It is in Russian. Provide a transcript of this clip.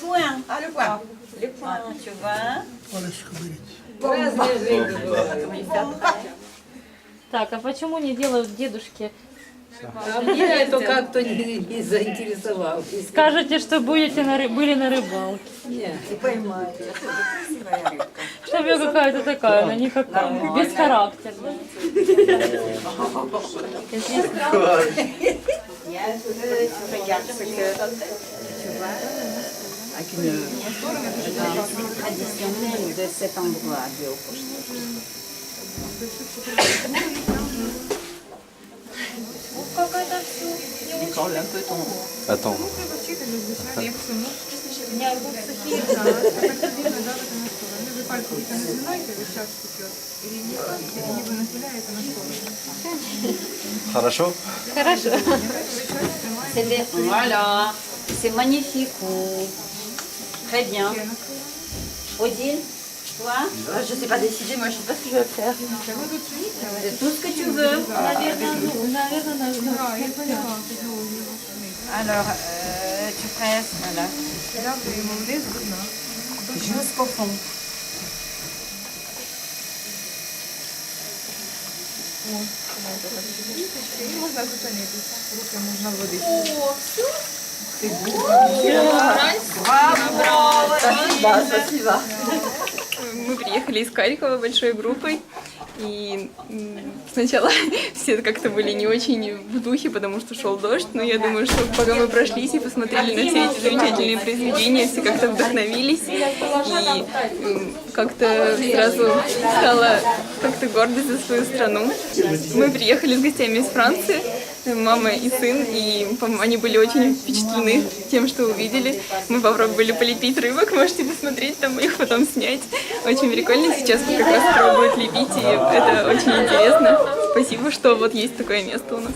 points. Ah, le point. Les points, tu vois. Разные жизни бывают. Так, а почему не делают дедушки? А меня это как-то не, не заинтересовало. Скажете, что будете на, ры- были на рыбалке. Нет. И. Красивая рыбка. Чтобы я какая-то такая, она никакая. Tu vois Avec une tradition même de cet endroit de Attends. Хорошо? Хорошо. Voilà. C'est magnifique. Très bien. Odile, toi Euh, Je sais pas décider, moi je sais pas ce que je vais faire. C'est tout ce que tu veux. Alors, euh, tu presses, voilà. Jusqu'au fond. Спасибо, спасибо. Мы приехали из Харькова большой группой, и сначала все как-то были не очень в духе, потому что шел дождь, но я думаю, что пока мы прошлись и посмотрели на все эти замечательные произведения, все как-то вдохновились, и как-то сразу стало как-то гордость за свою страну. Мы приехали с гостями из Франции, мама и сын, и они были очень впечатлены тем, что увидели. Мы попробовали полепить рыбок, можете посмотреть, там их потом снять. Очень прикольно, сейчас как раз пробуют лепить, и это очень интересно. Спасибо, что вот есть такое место у нас.